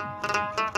Música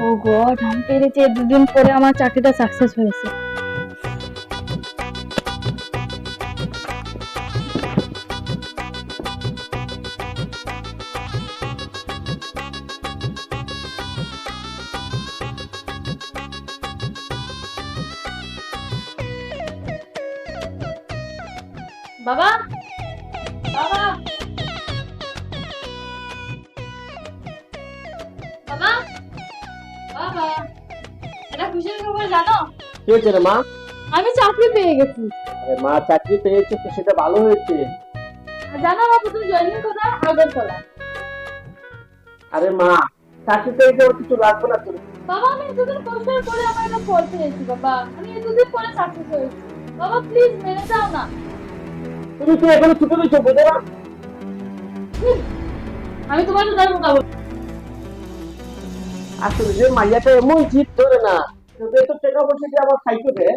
ও god আমি পেরেছি দুদিন পরে আমার চাকরিটা সাকসেস হয়েছে। বাবা বাবা। বাবা। খুশির খবর জানো? কি হয়েছে রে মা? আমি চাকরি পেয়ে গেছি। আরে মা চাকরি পেয়েছে তো সেটা ভালো হয়েছে। জানো বাবু তুমি জয়েনিং আগরতলা আরে মা চাকরি কিছু লাগবে না বাবা আমি দুদিন কষ্ট করে আমার এটা ফল পেয়েছি বাবা। আমি এই দুদিন পরে হয়েছি বাবা প্লিজ মেনে যাও না। তুমি কি এখনও ছুটে দিচ্ছ বুঝে না। আমি তোমার সাথে আসলে যে মাইয়াটা এমন জিদ ধরে না। তোদের তো টাকা পয়সা দিয়ে আমার খাইতে দে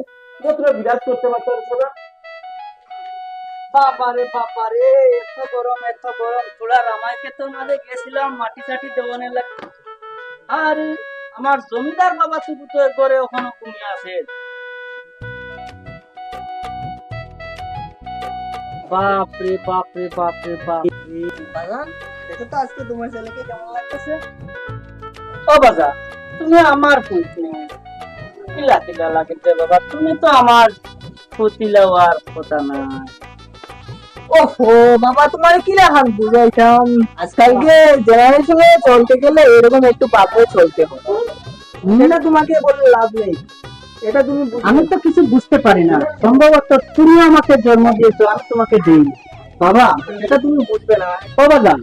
তো বিরাজ করতে পারতো না বাবারে বাবারে এত গরম এত গরম। তোরা রামাইকে তো মাঝে গেছিলাম মাটি চাটি দেওয়ানের লাগে আর আমার জমিদার বাবা শুধু তো করে ওখানে ঘুমিয়ে আছে। বাপরে বাপরে বাপরে বাপরে বাজান দেখো তো আজকে তোমার ছেলেকে কেমন লাগতেছে? ও বাজা তুমি আমার পুত্র বাবা? তুমি তো আমার কথা না ওহো বাবা তোমার কি রাখান বুঝাইতাম? আজকালকে জেনারেশনে চলতে গেলে এরকম একটু পাপে চলতে হয়। সেটা তোমাকে বলে লাভ নেই। এটা তুমি আমি তো কিছু বুঝতে পারি না। সম্ভবত তুমি আমাকে জন্ম দিয়েছ আমি তোমাকে দিই বাবা এটা তুমি বুঝবে না। বাবা জান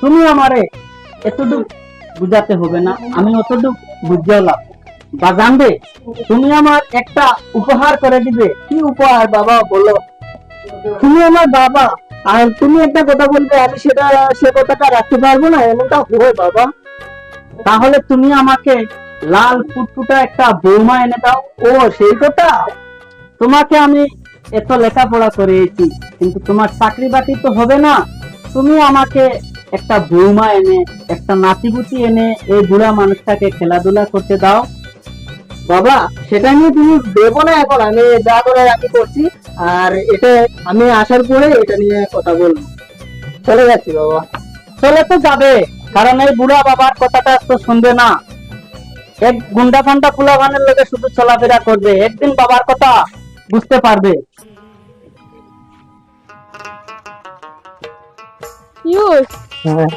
তুমি আমারে এতটুকু বুঝাতে হবে না। আমি অতটুকু বুঝলাম। বা জানবে? তুমি আমার একটা উপহার করে দিবে। কি উপহার, বাবা? বলো। তুমি আমার বাবা। আর তুমি একটা কথা বলবে, আমি সেটা, সে কথাটা রাখতে পারব না, এমনটা হয়, বাবা। তাহলে তুমি আমাকে লাল ফুটফুটা একটা বৌমা এনে দাও। ও, সেই কথা? তোমাকে আমি এত লেখাপড়া করিয়েছি, কিন্তু তোমার চাকরি বাকরি তো হবে না। তুমি আমাকে একটা বৌমা এনে, একটা নাতিপুতি এনে এই বুড়া মানুষটাকে খেলাধুলা করতে দাও। বাবা সেটা নিয়ে তুমি দেবো না এখন আমি যা করে আমি করছি আর এটা আমি আসার পরে এটা নিয়ে কথা বলব। চলে যাচ্ছি বাবা। চলে তো যাবে কারণ এই বুড়া বাবার কথাটা তো শুনবে না। এক গুন্ডা ফান্ডা কুলাভানের লোকে শুধু চলাফেরা করবে একদিন বাবার কথা বুঝতে পারবে।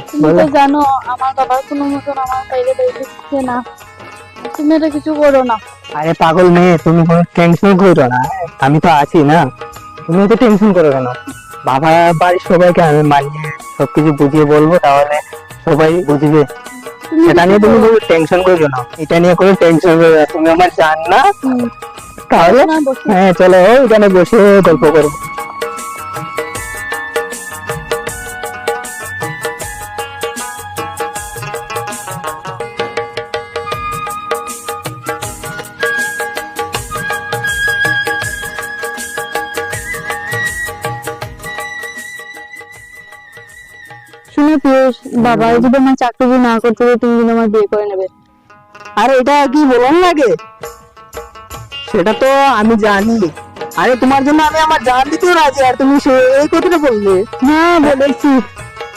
তুমি তো জানো আমার বাবার কোনো মতন আমার বাইরে বাইরে না। তুমি এটা কিছু করো না। আরে পাগল মেয়ে তুমি কোনো টেনশন করো না। আমি তো আছি না। তুমি তো টেনশন করো না বাবা বাড়ির সবাইকে আমি মানিয়ে সবকিছু বুঝিয়ে বলব তাহলে সবাই বুঝবে। এটা সেটা নিয়ে তুমি কোনো টেনশন করো না। এটা নিয়ে কোনো টেনশন করো না। তুমি আমার জান না? তাহলে হ্যাঁ চলো এখানে বসে গল্প করব। বাবা যদি আমার চাকরি না করতে তুমি আমার বিয়ে করে নেবে। আর এটা কি বলন লাগে? সেটা তো আমি জানি। আরে, তোমার জন্য আমি আমার জান দিতেও রাজি, আর তুমি এই কথাটা বললে। না বলেছি।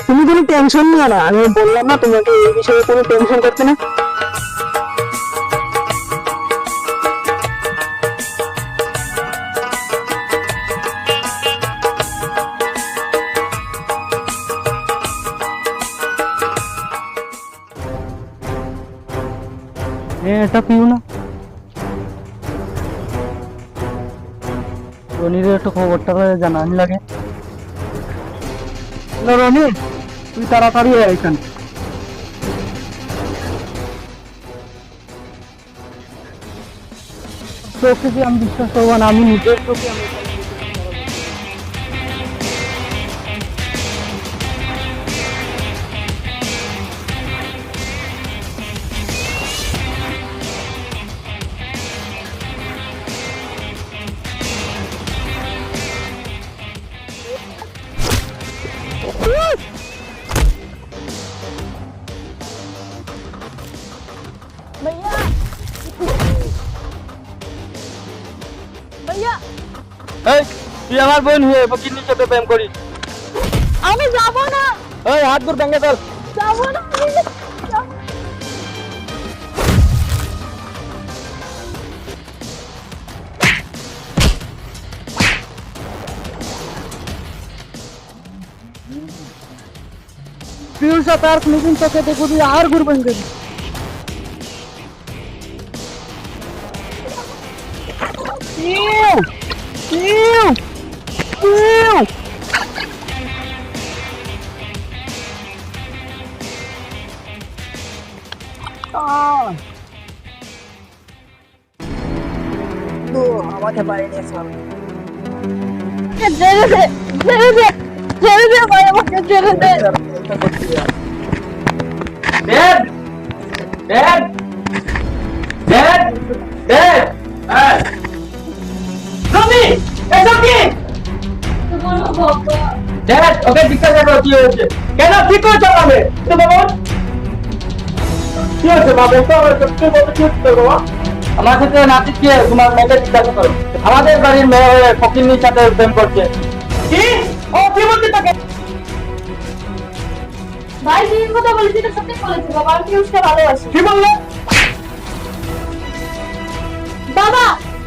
তুমি কোনো টেনশন নিও না। আমি বললাম না তোমাকে এই বিষয়ে কোনো টেনশন করতে না। এটা পিউ না রনির একটু খবরটা করে জানানি লাগে হ্যালো রনি তুই তাড়াতাড়ি আয় এখানে চোখে কি আমি বিশ্বাস করব না আমি নিজের চোখে আমি আমার বোন হয়ে ফকির সাথে প্রেম করিস আমি যাব না এই হাত দূর ভেঙে তোর যাব না আমি যাব না। পিউর সাথে আর কোনোদিন তোকে দেখো তুই করি আমাকে বাড়ি নিয়ে চল। ছেড়ে দে ছেড়ে দে ছেড়ে দে ভাই আমাকে ছেড়ে দে। ড্যাড ড্যাড ড্যাড ড্যাড হ্যাঁ রবি এসব কি তোমার বাবা ড্যাড ওকে জিজ্ঞাসা করো কি হয়েছে? কেন কি করেছ আমাকে তো বাবা কি হয়েছে বাবা? বলতো আমার সত্যি বলতে কি হচ্ছে বাবা? আমার সাথে নাচিস কে তোমার মেয়েকে জিজ্ঞাসা করো। আমাদের বাড়ির মেয়ে ফকিরনির সাথে প্রেম করছে। কি? ও কি বলতে তাকে? ভাই তুই কথা বলেছিস এটা সত্যি বলেছিস বাবা। আমি পিউষকে ভালোবাসি। কি বললে? বাবা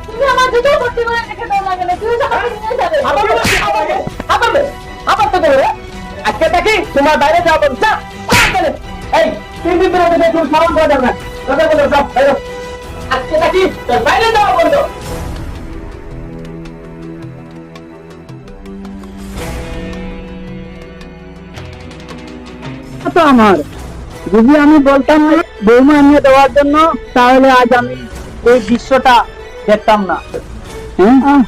তুমি আমার দুটো ভর্তি করে রেখে দাও না কেন? পিউষ আমাকে নিয়ে যাবে। আবার আবার আবার আবার তো বলো, আজকে দেখি তোমার বাইরে যাওয়া বলছে যা, এই তিন দিন ধরে তুমি সালাম করে যাবে না। ওদের বলো সব বাইরে আজকে তোর বাইরে যাওয়া বলল তো আমার। যদি আমি বলতাম না বৌমা আনিয়ে দেওয়ার জন্য তাহলে আজ আমি এই দৃশ্যটা দেখতাম না। হ্যাঁ?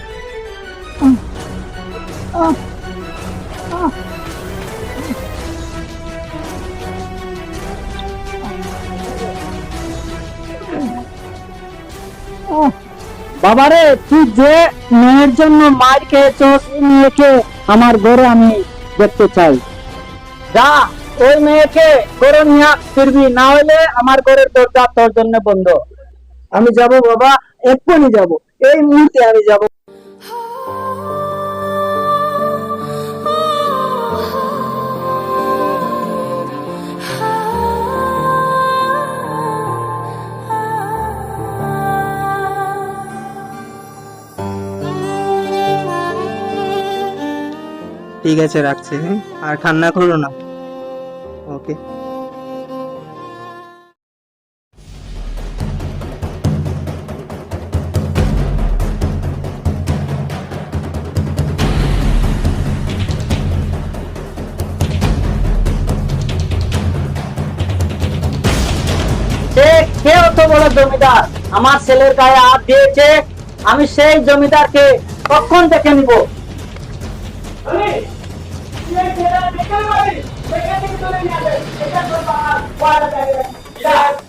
বাবারে, তুই যে মেয়ের জন্য মার খেয়েছ সেই মেয়েকে আমার ঘরে আমি দেখতে চাই। যা, ওই মেয়েকে ঘরে নিয়ে ফিরবি। না হলে আমার ঘরের দরজা তোর জন্য বন্ধ। আমি যাব বাবা, এক্ষুনি যাব। এই মুহূর্তে আমি যাব। ঠিক আছে, রাখছি হ্যাঁ? আর কান্না করো না। ওকে। আমার ছেলের গায়ে হাত দিয়েছে, আমি সেই জমিদারকে কখন দেখে নিব? আরে, তুই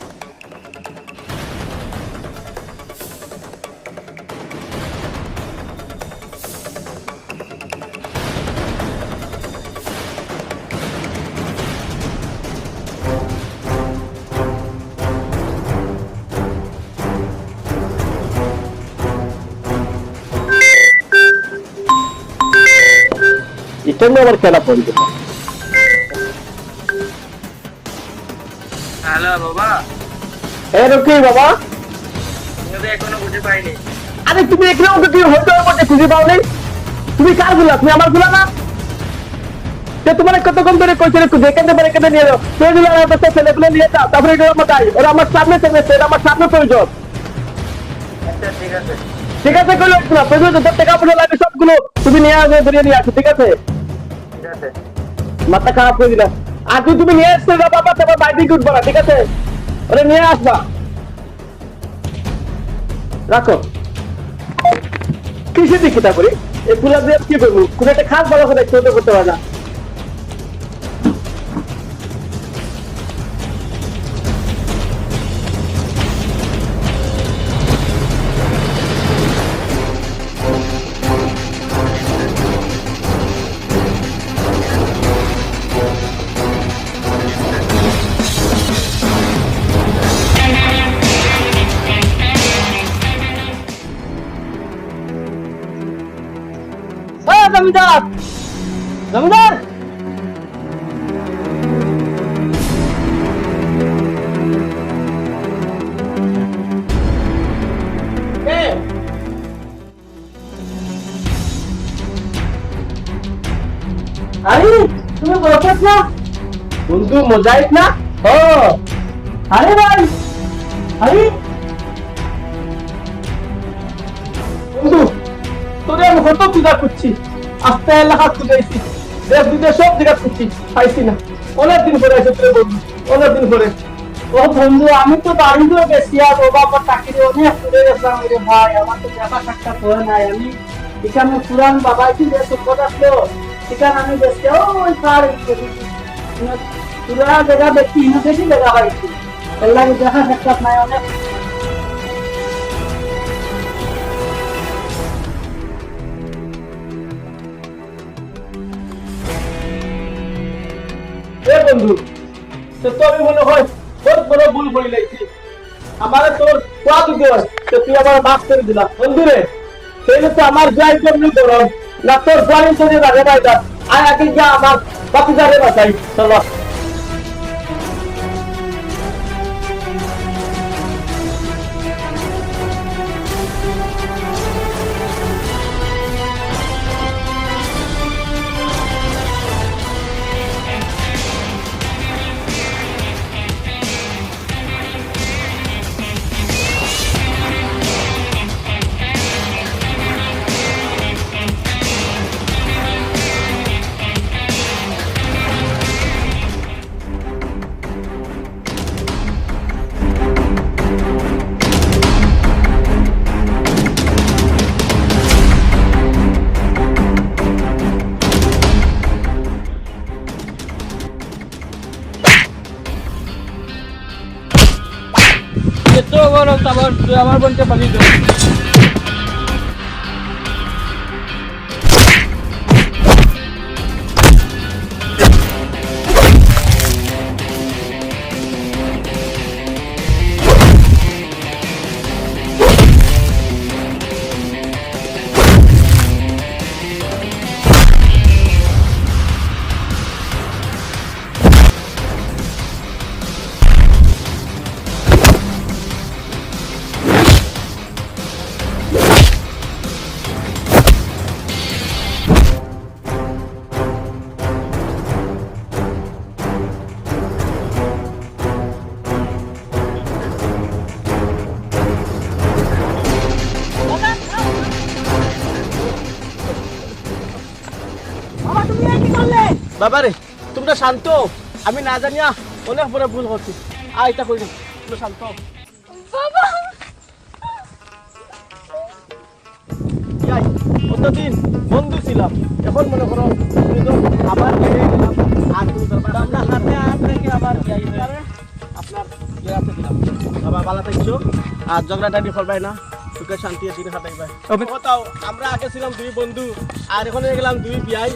কেন আবার খেলা পড়ি হ্যালো বাবা। এরকম কি বাবা। এখনও পাইনি। আরে তুমি এখানে ওকে কি হতে হবে খুঁজে পাও নেই তুমি কারগুলা? তুমি আমারগুলা না? যে তোমার কতক্ষণ ধরে কইছে রে যেখান থেকে এখানে নিয়ে যাও। সেই গুলো আমার কাছে ছেলেগুলো নিয়ে যাও তারপরে আমার তাই ওরা আমার সামনে চেপেছে এটা আমার সামনে প্রয়োজন। আচ্ছা ঠিক আছে। ঠিক আছে কইলো না প্রয়োজন যত টাকা পয়সা লাগে সবগুলো। তুমি নিয়ে আসবে ধরে নিয়ে আসো ঠিক আছে? মাথা খারাপ করে দিলাম আর তুই তুমি নিয়ে আসতে বাবা, তোমার বাইরে দিকে উঠবো ঠিক আছে? ওরে নিয়ে আসবা। রাখো। কিসের দিকে তা করি এই ফুলা দিয়ে কি করব? কোনো একটা খাস ভালো করে করতে পারে না জমিদার জমিদার। আরে তুমি বলছো না? বন্ধু মজাইক না? ও আরে ভাই আরে। বন্ধু তোরে আমি কত পূজা করছি। আস্তে এলাকা তুলেছি দেশ বিদেশ সব জায়গা করছি পাইছি না। অনেকদিন পরে এসে তোরে বন্ধু অনেকদিন পরে। ও বন্ধু, আমি তো বাড়িতেও গেছি, আর ও বাবা চাকরি অনেক ঘুরে গেছিলাম রে ভাই, আমার তো দেখা সাক্ষাৎ হয় নাই। আমি এখানে পুরান বাবা কি যে সুপদ আসলো, এখানে আমি গেছি। ওই পার পুরা জায়গা দেখছি ইনো দেখি জায়গা পাইছি এর লাগে দেখা সাক্ষাৎ নাই, অনেক বন্ধু তো আমি মনে হয় বহুত বড় ভুল করে লাইছি আমার তোর কোয়া দিতে তো তুই আমার মাফ করে দিলা। বন্ধু রে, সেই তো আমার যাই জন্য গরম, না তোর জানি তো রাগে দা আয় আগে যা আমার বাকি যাবে বাঁচাই চলো। তুই আমার বোনকে পালিয়ে দে বাবারে তোমরা শান্ত আমি না জানিয়া অনেক বড় ভুল করছি আ এটা করি তোমরা শান্ত অতদিন বন্ধু ছিলাম। এখন মনে করো তুমি তো আবার বেড়ে গেলাম আর তুমি আমরা হাতে হাত রেখে আবার আপনার দিলাম বাবা ভালো থাকছো। আর ঝগড়াটা করবাই না। সুখে শান্তি আছে খাটাইবাই কথাও আমরা আগে ছিলাম দুই বন্ধু আর এখন গেলাম দুই বিয়াই।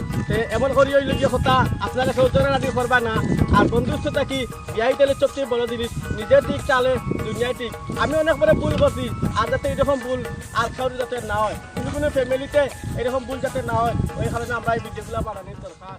এমন করি হইল গিয়ে কথা আপনারা কেউ ঝগড়া নিয়ে করবা না। আর বন্ধুত্বটা কি বিয়াই তেলে সবচেয়ে বড় জিনিস নিজের দিক চালে দুনিয়ায় ঠিক। আমি অনেক বড় ভুল করছি আর যাতে এরকম ভুল আর কাউরি যাতে না হয়। কোনো কোনো ফ্যামিলিতে এরকম ভুল যাতে না হয় ওই কারণে আমরা এই ভিডিওগুলো বানানোর দরকার।